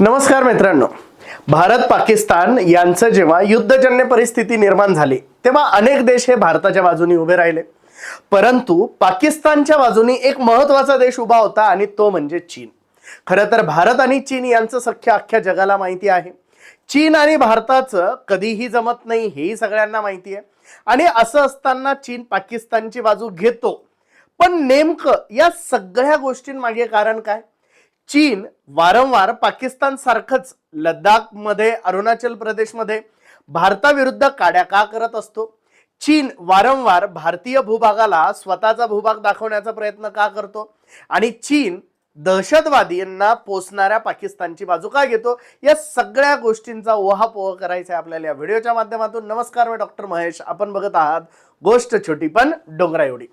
नमस्कार मित्रांनो. भारत पाकिस्तान यांचं जेव्हा युद्धजन्य परिस्थिती निर्माण झाली तेव्हा अनेक देश हे भारताच्या बाजूने उभे राहिले. परंतु पाकिस्तानच्या बाजूने एक महत्त्वाचा देश उभा होता आणि तो म्हणजे चीन. खरं तर भारत आणि चीन यांचं सख्य अख्ख्या जगाला माहिती आहे. चीन आणि भारताचं कधीही जमत नाही हेही सगळ्यांना माहिती आहे. आणि असं असताना चीन पाकिस्तानची बाजू घेतो. पण नेमकं या सगळ्या गोष्टींमागे कारण काय? चीन वारंवार पाकिस्तान सारखंच लडाखमध्ये अरुणाचल प्रदेशमध्ये भारताविरुद्ध काड्या का करत असतो. चीन वारंवार भारतीय भूभागाला स्वतःचा भूभाग दाखवण्याचा प्रयत्न का करतो? आणि चीन दहशतवादींना पोचणाऱ्या पाकिस्तानची बाजू का घेतो? या सगळ्या गोष्टींचा ओहापोह करायचा आहे आपल्याला या व्हिडिओच्या माध्यमातून. नमस्कार मी डॉक्टर महेश. आपण बघत आहात गोष्ट छोटी पण डोंगरा एवढी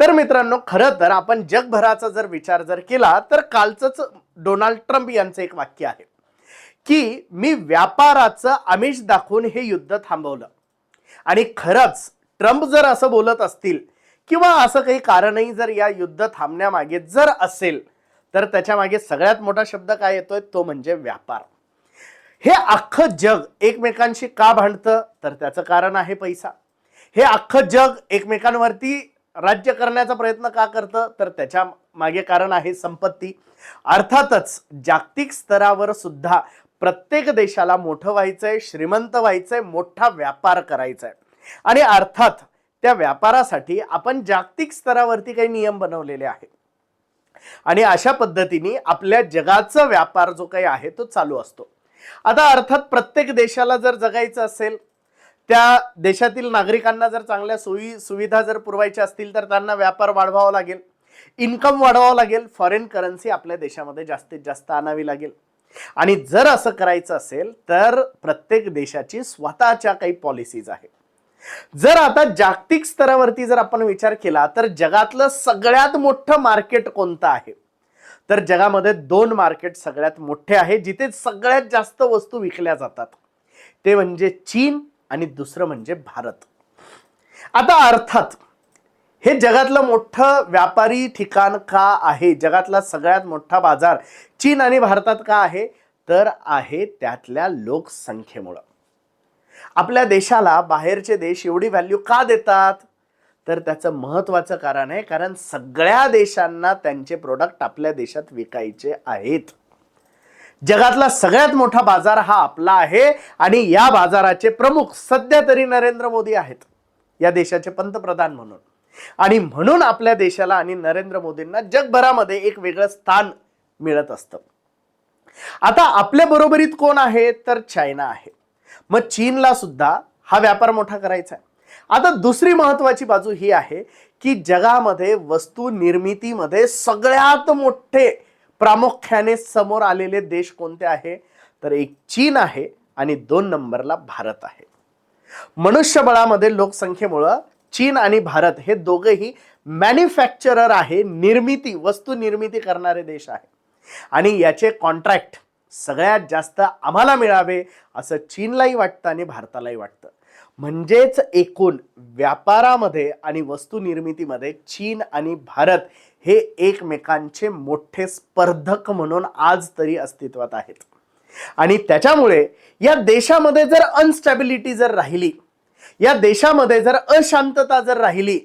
तर मित्रांनो खरं तर आपण जगभराचा जर विचार जर केला तर कालचंच डोनाल्ड ट्रम्प यांचं एक वाक्य आहे की मी व्यापाराचं आमिष दाखवून हे युद्ध थांबवलं. आणि खरंच ट्रम्प जर असं बोलत असतील किंवा असं काही कारणही जर या युद्ध थांबण्यामागे जर असेल तर त्याच्यामागे सगळ्यात मोठा शब्द काय येतोय? तो म्हणजे व्यापार. हे अख्खं जग एकमेकांशी का भांडतं? तर त्याचं कारण आहे पैसा. हे अख्खं जग एकमेकांवरती राज्य करण्याचा प्रयत्न का करतं? तर त्याच्यामागे कारण आहे संपत्ती. अर्थातच जागतिक स्तरावर सुद्धा प्रत्येक देशाला मोठं व्हायचंय श्रीमंत व्हायचंय मोठा व्यापार करायचा आहे आणि अर्थात त्या व्यापारासाठी आपण जागतिक स्तरावरती काही नियम बनवलेले आहेत. आणि अशा पद्धतीने आपल्या जगाचा व्यापार जो काही आहे तो चालू असतो. आता अर्थात प्रत्येक देशाला जर जगायचं असेल त्या देशातील नागरिकांना जर चांगल्या सोयी सुविधा जर पुरवायच्या असतील तर त्यांना व्यापार वाढवावा लागेल. इन्कम वाढवावं लागेल. फॉरेन करन्सी आपल्या देशामध्ये जास्तीत जास्त आणावी लागेल. आणि जर असं करायचं असेल तर प्रत्येक देशाची स्वतःच्या काही पॉलिसीज आहेत. जर आता जागतिक स्तरावरती जर आपण विचार केला तर जगातलं सगळ्यात मोठं मार्केट कोणतं आहे? तर जगामध्ये दोन मार्केट सगळ्यात मोठे आहे जिथे सगळ्यात जास्त वस्तू विकल्या जातात. ते म्हणजे चीन आणि दुसरं म्हणजे भारत. आता अर्थात हे जगातलं मोठं व्यापारी ठिकाण का आहे? जगातला सगळ्यात मोठा बाजार चीन आणि भारतात का आहे? तर आहे त्यातल्या लोकसंख्येमुळं. आपल्या देशाला बाहेरचे देश एवढी व्हॅल्यू का देतात? तर त्याचं महत्त्वाचं कारण आहे कारण सगळ्या देशांना त्यांचे प्रोडक्ट आपल्या देशात विकायचे आहेत. जगातला सगळ्यात मोठा बाजार हा आपला आहे आणि या बाजाराचे प्रमुख सध्या तरी नरेंद्र मोदी आहेत या देशाचे पंतप्रधान म्हणून. आणि म्हणून आपल्या देशाला आणि नरेंद्र मोदींना जगभरामध्ये एक वेगळं स्थान मिळत असतं. आता आपल्या बरोबरीत कोण आहे? तर चायना आहे. मग चीनला सुद्धा हा व्यापार मोठा करायचा आहे. आता दुसरी महत्वाची बाजू ही आहे की जगामध्ये वस्तू निर्मितीमध्ये सगळ्यात मोठे प्रामुख्याने समोर आलेले देश कोणते आहे? तर एक चीन आहे आणि दोन नंबरला भारत आहे. मनुष्यबळामध्ये लोकसंख्येमुळं चीन आणि भारत हे दोघेही मॅन्युफॅक्चरर आहे निर्मिती वस्तू निर्मिती करणारे देश आहे. आणि याचे कॉन्ट्रॅक्ट सगळ्यात जास्त आम्हाला मिळावे असं चीनलाही वाटतं आणि भारतालाही वाटतं. म्हणजेच एकूण व्यापारामध्ये आणि वस्तू निर्मितीमध्ये चीन आणि भारत हे एकमेकांचे मोठे स्पर्धक म्हणून आज तरी अस्तित्वात आहेत. आणि त्याच्यामुळे या देशामध्ये जर अनस्टॅबिलिटी जर राहिली या देशामध्ये जर अशांतता जर राहिली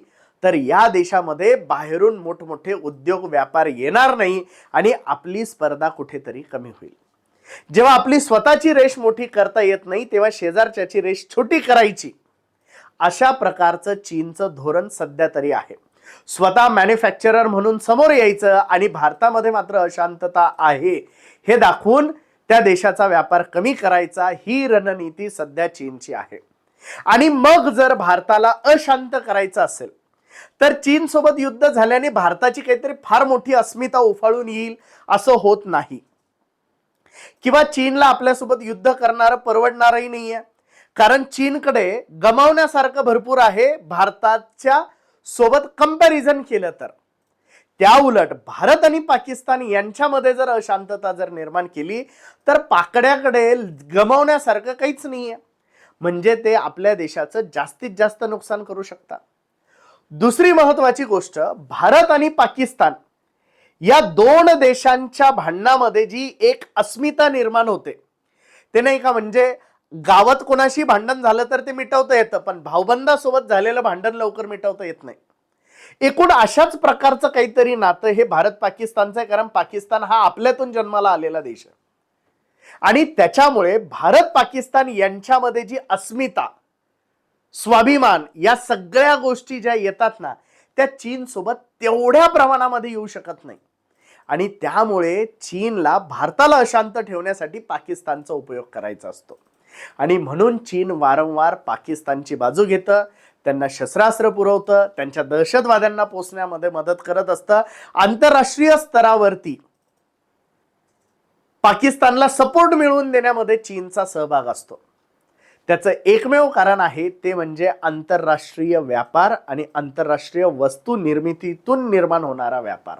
तर या देशामध्ये बाहेरून मोठमोठे उद्योग व्यापार येणार नाही आणि आपली स्पर्धा कुठेतरी कमी होईल. जेव्हा आपली स्वतःची रेष मोठी करता येत नाही तेव्हा शेजारच्याची रेष छोटी करायची. अशा प्रकारचं चीनचं धोरण सध्या तरी आहे. स्वतः मॅन्युफॅक्चरर म्हणून समोर यायचं आणि भारतामध्ये मात्र अशांतता आहे हे दाखवून त्या देशाचा व्यापार कमी करायचा ही रणनीती सध्या चीनची आहे. आणि मग जर भारताला अशांत करायचं असेल तर चीन सोबत युद्ध झाल्याने भारताची काहीतरी फार मोठी अस्मिता उफाळून येईल असं होत नाही. किंवा चीनला आपल्यासोबत युद्ध करणारं परवडणारही नाहीये. कारण चीनकडे गमावण्यासारखं भरपूर आहे भारताच्या सोबत कंपॅरिझन केलं तर. त्या उलट भारत आणि पाकिस्तान यांच्यामध्ये जर अशांतता जर निर्माण केली तर पाकड्याकडे गमावण्यासारखं काहीच नाहीये. म्हणजे ते आपल्या देशाचं जास्तीत जास्त नुकसान करू शकतात. दुसरी महत्वाची गोष्ट भारत आणि पाकिस्तान या दोन देशांच्या भांडणामध्ये जी एक अस्मिता निर्माण होते ते नाही का म्हणजे गावात कोणाशी भांडण झालं तर ते मिटवता येतं पण भाऊबंदासोबत झालेलं भांडण लवकर मिटवता येत नाही. एकूण अशाच प्रकारचं काहीतरी नातं हे भारत पाकिस्तानचं आहे कारण पाकिस्तान हा आपल्यातून जन्माला आलेला देश आहे. आणि त्याच्यामुळे भारत पाकिस्तान यांच्यामध्ये जी अस्मिता स्वाभिमान या सगळ्या गोष्टी ज्या येतात ना त्या चीनसोबत तेवढ्या प्रमाणामध्ये येऊ शकत नाही. आणि त्यामुळे चीनला भारताला अशांत ठेवण्यासाठी पाकिस्तानचा उपयोग करायचा असतो. आणि म्हणून चीन वारंवार पाकिस्तानची बाजू घेतं त्यांना शस्त्रास्त्र पुरवतं त्यांच्या दहशतवाद्यांना पोचण्यामध्ये मदत करत असतं. आंतरराष्ट्रीय स्तरावरती पाकिस्तानला सपोर्ट मिळवून देण्यामध्ये चीनचा सहभाग असतो. त्याचं एकमेव कारण आहे ते म्हणजे आंतरराष्ट्रीय व्यापार आणि आंतरराष्ट्रीय वस्तू निर्मितीतून निर्माण होणारा व्यापार.